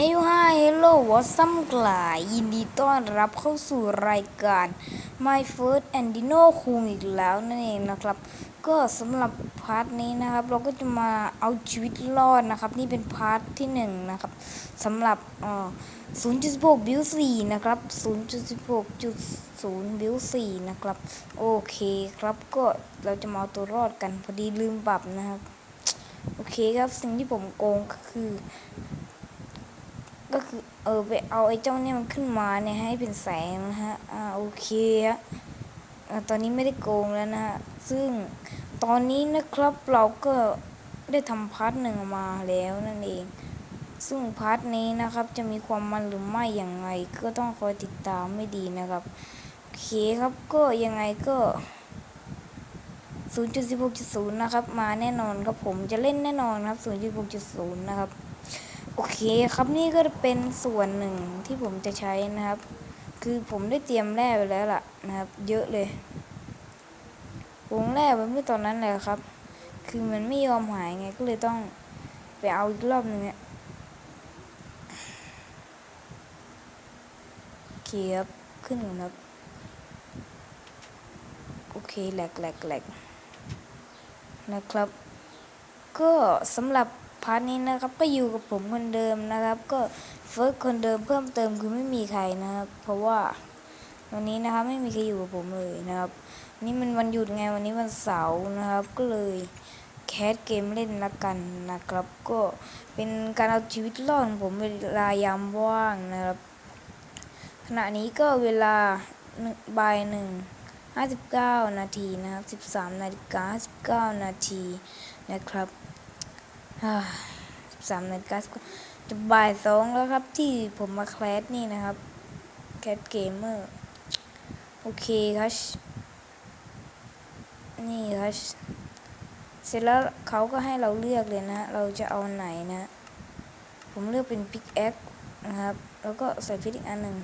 เฮลไฮเฮลโลวอซัมกลายยินดีต้อนรับเข้าสู่รายการ My First and Dino คุงอีกแล้วนั่นเองนะครับ ก็สำหรับพาร์ทนี้นะครับ เราก็จะมาเอาชีวิตรอดนะครับ นี่เป็นพาร์ทที่หนึ่งนะครับสำหรับ0.16บิล4นะครับ 0.16.0บิล4นะครับ โอเคครับก็เราจะมาเอาตัวรอดกันพอดีลืมปรับนะครับ โอเคครับสิ่งที่ผมโกงก็คือ ก็คือเออไปเอาไอ้เจ้าเนี่ยมันขึ้นมาเนี่ยให้เป็นแสงนะฮะอ่าโอเคฮะตอนนี้ไม่ได้โกงแล้วนะฮะซึ่งตอนนี้นะครับเราก็ได้ทำพาร์ทหนึ่งมาแล้วนั่นเอง ซึ่งพาร์ทนี้นะครับจะมีความมันหรือไม่อย่างไรก็ต้องคอยติดตามไม่ดีนะครับโอเคครับก็ยังไงก็0.16.0 นะครับ มาแน่นอนครับผมจะเล่นแน่นอนครับ0.16.0 นะครับ โอเคครับนี่ก็เป็นส่วนหนึ่งที่ผมจะใช้นะครับ คือผมได้เตรียมแร่ไปแล้วล่ะนะครับ เยอะเลยวงแร่ไว้เมื่อตอนนั้นเลยครับ คือมันไม่ยอมหายไงก็เลยต้องไปเอาอีกรอบหนึ่งอะโอเคครับ ขึ้นนครับ โอเคแหลกแหลกแหลกนะครับ ก็สำหรับาร์ทนี้นะครับ ก็อยู่กับผมคนเดิมนะครับ ก็เฟิร์สคนเดิมเพิ่มเติมคือไม่มีใครนะครับ เพราะว่าวันนี้นะครับไม่มีใครอยู่กับผมเลยนะครับ นี่มันวันหยุดไงวันนี้วันเสาร์นะครับ ก็เลยแคสเกมเล่นละกันนะครับ ก็เป็นการเอาชีวิตรอดของผมเวลายามว่างนะครับ ขณะนี้ก็เวลาหนึ่งบ่ายหนึ่งห้าสิบเก้านาทีนะครับสิบสามนาฬิกาห้าสิบเก้านาทีนะครับ สามนาฬิกาจะบ่ายสองแล้วครับ ที่ผมมาแคลสนี่นะครับแคสเกมเมอร์โอเคครับนี่ครับเสร็จแล้วเขาก็ให้เราเลือกเลยนะ เราจะเอาไหนนะ ผมเลือกเป็นพิกแอคนะครับ แล้วก็ใส่พิกอีกอันหนึ่ง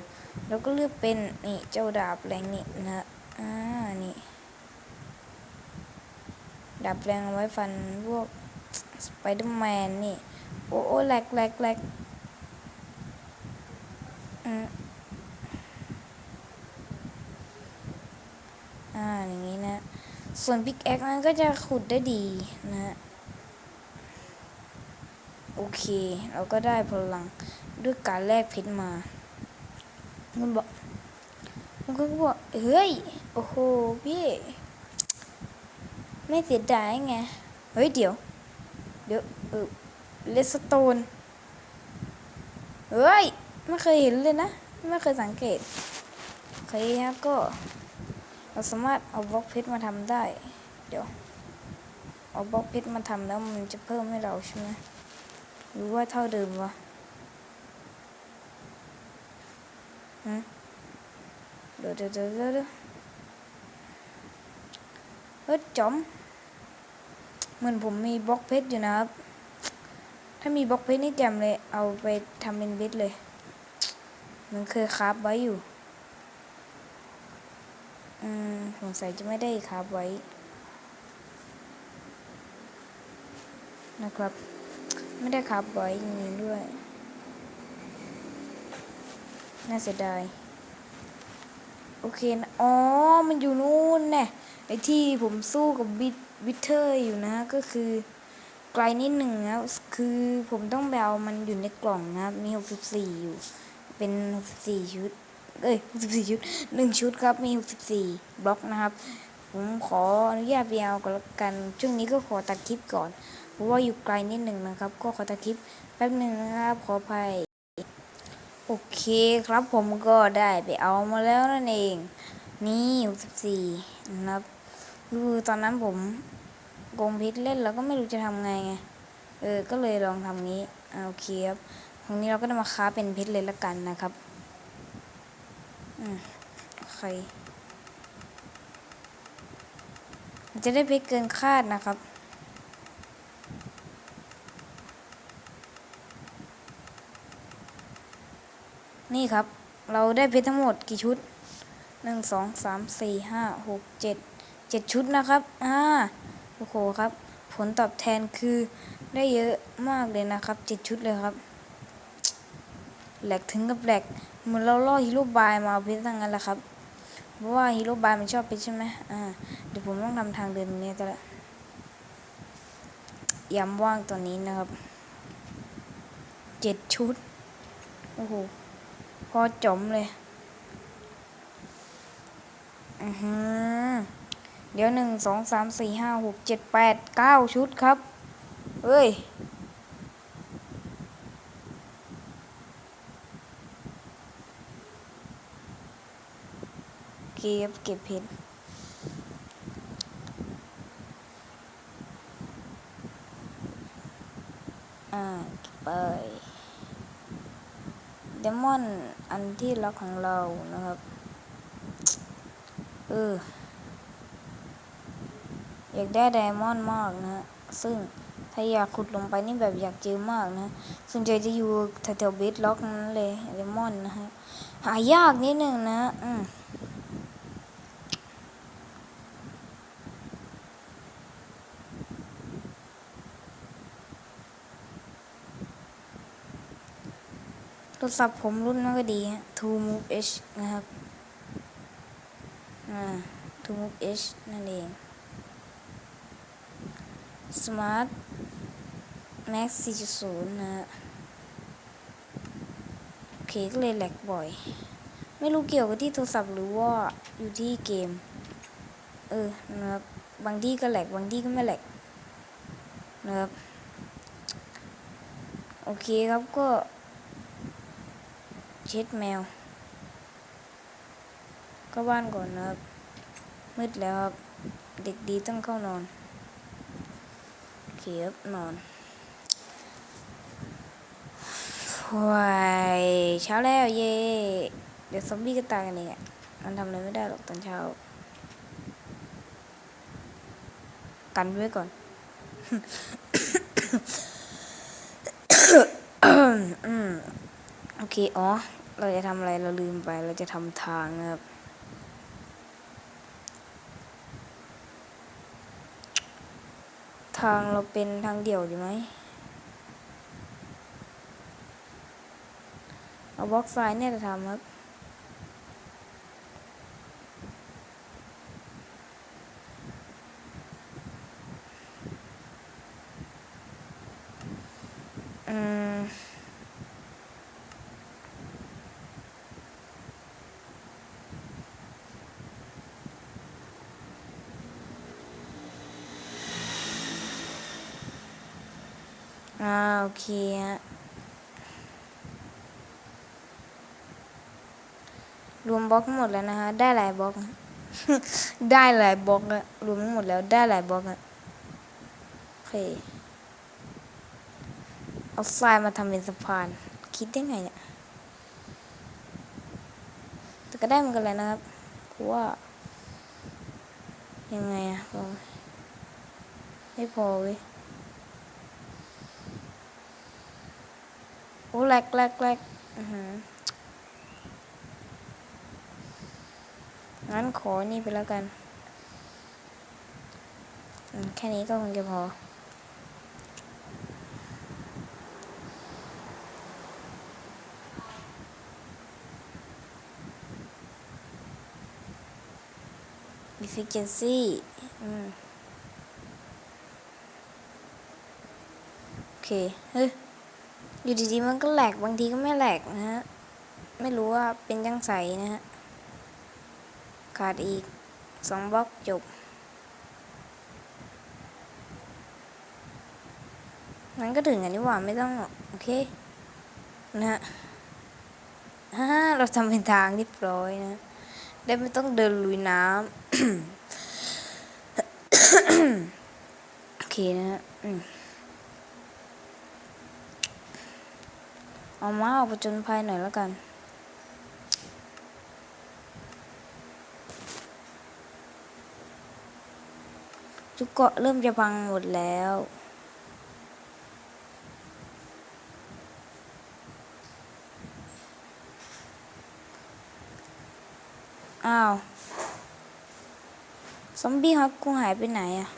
แล้วก็เลือกเป็นนี่เจ้าดาบแรงนี่นะอ่านี่ดาบแรงเอาไว้ฟันพวก สไปเดอร์แมนนี่ โอ้โอ้แหลกแหลกแหลกอืมอ่าอย่างนี้นะ ส่วนพิกแอคนั้นก็จะขุดได้ดีนะฮะโอเค เราก็ได้พลังด้วยการแลกเพชรมามันบอกมันก็บอก เฮ้ย โอ้โห พี่ ไม่เสียดายไง เฮ้ย เดี๋ยว เดี๋ยวเออเลสโตนเฮ้ย ไม่เคยเห็นเลยนะ ไม่เคยสังเกตโอเคฮะก็ เราสามารถเอาบล็อกเพชรมาทำได้ เดี๋ยว เอาบล็อกเพชรมาทำแล้วมันจะเพิ่มให้เราใช่ไหมหรือว่าเท่าเดิมวะฮะเดี๋ยวเดี๋ยวเดี๋ยวเดี๋ยวเฮ้ยจอม เหมือนผมมีบล็อกเพชรอยู่นะครับ ถ้ามีบล็อกเพชรนี่แจ่มเลย เอาไปทำเป็นเพชรเลย มันเคยคราฟไว้อยู่ อืมสงสัยจะไม่ได้คราฟไว้ นะครับ ไม่ได้คราฟไว้จริงๆด้วย น่าเสียดาย โอเคนะอ๋อ มันอยู่นู่นแน่ไอที่ผมสู้กับบิท วิเทอร์อยู่นะก็คือไกลนิดหนึ่งนะคือผมต้องไปเอามันอยู่ในกล่องนะครับมี 64 อยู่ เป็น 64 ชุด เอ้ย 64 ชุด 1 ชุดครับ มี 64 บล็อกนะครับ ผมขออนุญาตไปเอากันละกัน ช่วงนี้ก็ขอตัดคลิปก่อน เพราะว่าอยู่ไกลนิดหนึ่งนะครับ ก็ขอตัดคลิปแป๊บหนึ่งนะครับ ขออภัย โอเคครับผมก็ได้ไปเอามาแล้วนั่นเอง นี่ 64 นะครับคือตอนนั้นผม โกงพิษเล่นแล้วก็ไม่รู้จะทำไงไง เออ ก็เลยลองทำงี้อาโอเคครับตรงนี้เราก็จะมาค้าเป็นพชรเลยละกันนะครับ อืมโอเคมันจะได้เพชรเกินคาดนะครับ นี่ครับ เราได้เพชรทั้งหมดกี่ชุดหนึ่งสองสามสี่ห้าหกเจ็ดเจ็ดชุดนะครับอ่า อ้โหครับ ผลตอบแทนคือได้เยอะมากเลยนะครับเจ็ดชุดเลยครับ แหลกถึงกับแหลกเหมือนเราล่อฮีโร่บายมาเอาเพชรทั้งนั้นแหละครับ เพราะว่าฮีโร่บายมันชอบเพชรใช่ไหมอ่าเดี๋ยวผมต้องทำทางเดินนี้แต่ละย้ำว่างตอนนี้นะครับ เจ็ดชุด โอ้โห พอจมเลย อือหือ เดี๋ยวหนึ่งสองสามสี่ห้าหกเจ็ดแปดเก้าชุดครับ เฮ้ย เก็บเก็บเพชรอ่าเก็บไปเดมอนอันที่รักของเรานะครับ เออ อยากได้ไดมอนด์มากนะ ซึ่งถ้าอยากขุดลงไปนี่แบบอยากเจอมากนะส่วนใหญ่จะอยู่แถวๆเบสล็อกนั้นเลยไดมอนด์นะฮะหายากนิดนึงนะ อืมโทรศัพท์ผมรุ่นนั้นก็ดีฮะ True Move H นะครับ อ่า True Move H นั่นเอง Smart Max 4.0นะฮะโอเคก็เลยแหลกบ่อย ไม่รู้เกี่ยวกับที่โทรศัพท์หรือว่าอยู่ที่เกม เออนะครับบางที่ก็แหลกบางที่ก็ไม่แหลกนะครับโอเคครับก็ เช็ดแมว ก็บ้านก่อนนะครับ มืดแล้วครับ เด็กดีต้องเข้านอน เคครับนอนวายเช้าแล้วเย่เดี๋ยวซอมบี้ก็ตายกันเองอะมันทำอะไรไม่ได้หรอกตอนเช้า กันไว้ก่อนอโอเค อ๋อ เราจะทำอะไร เราลืมไป เราจะทำทางนะครับางเราเป็นทางเดี่ยวดีไหมเอาบล็อกทรายเนี่ยจะทำครับ โอเคฮะรวมบล็อกทั้งหมดแล้วนะฮะได้หลายบล็อก ได้หลายบล็อกอะรวมทั้งหมดแล้วได้หลายบล็อกอะโอเค เอาทรายมาทำเป็นสะพาน คิดได้ไงเนี่ย แต่ก็ได้เหมือนกันเลยนะครับเพราะว่า ยังไงอะไม่พอเว้ย อ้แรกแรกแรกอือหืองั้นขอนี่ไปแล้วกันอืมแค่นี้ก็คงจะพอ efficiency อืมโอเค เฮ้ย อยู่ดีๆมันก็แหลกบางทีก็ไม่แหลกนะฮะ ไม่รู้ว่าเป็นยังไงนะฮะ ขาดอีกสองบล็อกจบงั้นก็ถึงอันนี้หว่าไม่ต้องหรอกโอเค นะฮะฮ่าเราทำเป็นทางเรียบร้อยนะ ได้ไม่ต้องเดินลุยน้ำโอเคนะฮะอืม เอามาออกประจนภัยหน่อยแล้วกัน ทุกเกาะเริ่มจะพังหมดแล้วอ้าว ซอมบี้ฮักกูหายไปไหนอะ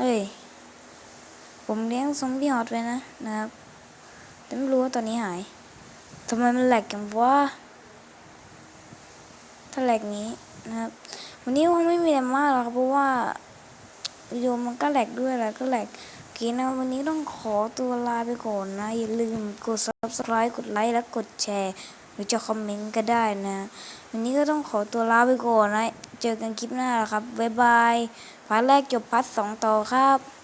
เฮ้ย ผมเลี้ยงซอมบี้ฮอตไว้นะนะครับ แต่ไม่รู้ว่าตอนนี้หาย ทำไมมันแหลกกันวะ ถ้าแหลกนี้นะครับ วันนี้คงไม่มีอะไรมากหรอกเพราะว่าวิดีโอมันก็แหลกด้วยแล้วก็แหลกโอเคนะ วันนี้ต้องขอตัวลาไปก่อนนะ อย่าลืมกด subscribe กดไลค์และกดแชร์ หรือจะคอมเมนต์ก็ได้นะ วันนี้ก็ต้องขอตัวลาไปก่อนนะ เจอกันคลิปหน้าแล้วครับ บ๊ายบาย พาร์ทแรกจบพาร์ทสองต่อครับ